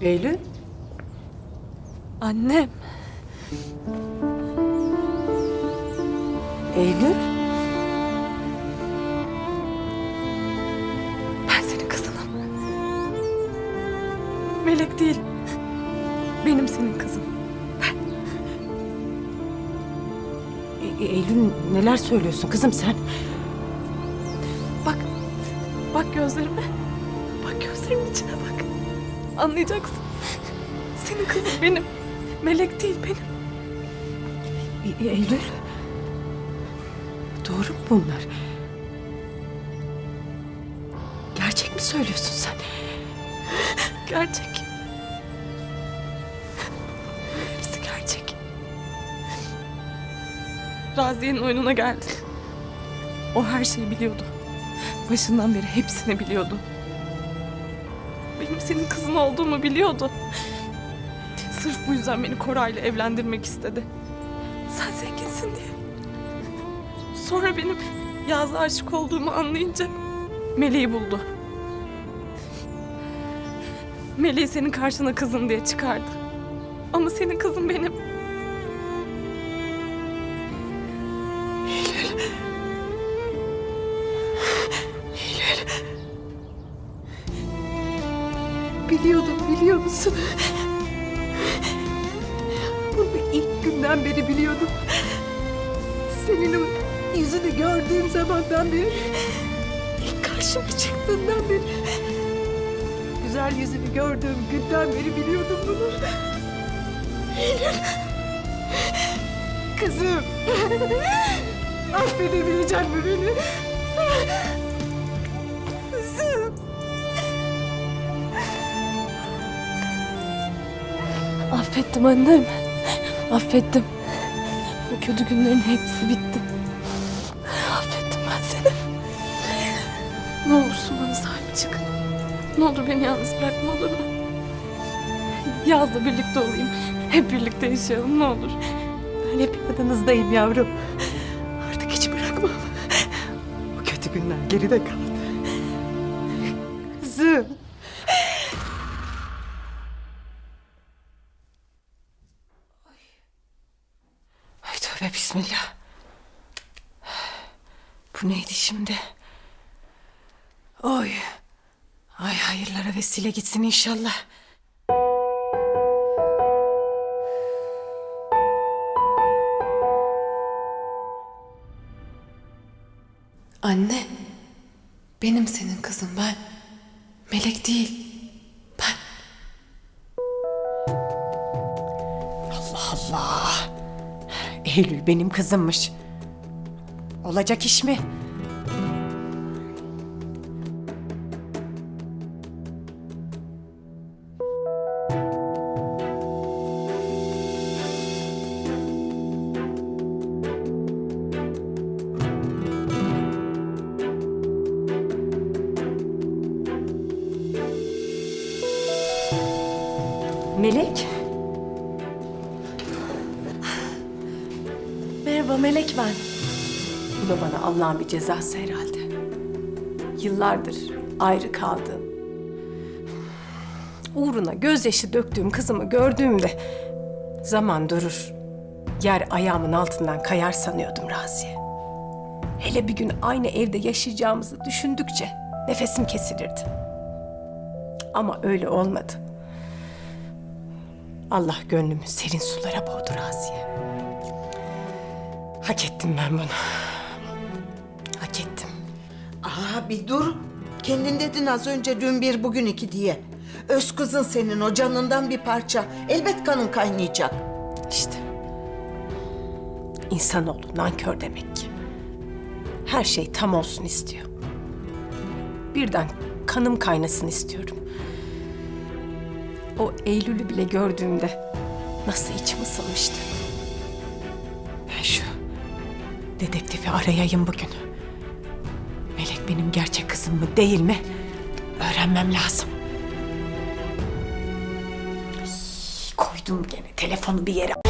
Eylül? Annem. Eylül? Ben senin kızınım. Melek değil. Benim senin kızım. E- E- Eylül neler söylüyorsun kızım sen? Bak. Bak gözlerime. Bak gözlerimin içine bak. Anlayacaksın. Senin kızın benim. Melek değil benim. E- E- Eylül? Doğru mu bunlar? Gerçek mi söylüyorsun sen? Gerçek. Hepsi gerçek. Raziye'nin oyununa geldi. O her şeyi biliyordu. Başından beri hepsini biliyordu. Benim senin kızın olduğumu biliyordu. Sırf bu yüzden beni Koray'la evlendirmek istedi. Sen zenginsin diye. Sonra benim Yaz'a aşık olduğumu anlayınca Meleği buldu. Meleği senin karşına kızın diye çıkardı. Ama senin kızın benim. Biliyordum biliyor musun? Bunu ilk günden beri biliyordum. Senin o yüzünü gördüğüm zamandan beri, ilk karşıma çıktığından beri, güzel yüzünü gördüğüm günden beri biliyordum bunu. Eylül. Kızım. Affedebilecek mi beni? Affettim annem. Affettim. Bu kötü günlerin hepsi bitti. Affettim ben seni. Ne olursun bana sahip çık. Ne olur beni yalnız bırakma olur mu? Yazla birlikte olayım. Hep birlikte yaşayalım ne olur. Ben hep yanınızdayım yavrum. Artık hiç bırakmam. Bu kötü günler geride kaldı. Tövbe bismillah. Bu neydi şimdi? Oy. Ay hayırlara vesile gitsin inşallah. Anne. Benim senin kızım ben. Melek değil. Ben. Allah Allah. Eylül benim kızımmış. Olacak iş mi? Melek. Merhaba Melek ben. Bu da bana Allah'ın bir cezası herhalde. Yıllardır ayrı kaldığım, uğruna gözyaşı döktüğüm kızımı gördüğümde zaman durur. Yer ayağımın altından kayar sanıyordum Raziye. Hele bir gün aynı evde yaşayacağımızı düşündükçe nefesim kesilirdi. Ama öyle olmadı. Allah gönlümü serin sulara boğdu Raziye. Hak ettim ben bunu. Hak ettim. Aa bir dur. Kendin dedin az önce dün bir bugün iki diye. Öz kızın senin o canından bir parça. Elbet kanın kaynayacak. İşte. İnsanoğlu nankör demek ki. Her şey tam olsun istiyor. Birden kanım kaynasın istiyorum. O Eylül'ü bile gördüğümde nasıl içim ısınmıştı. Dedektifi arayayım bugün. Melek benim gerçek kızım mı değil mi? Öğrenmem lazım. Ay, koydum gene telefonu bir yere.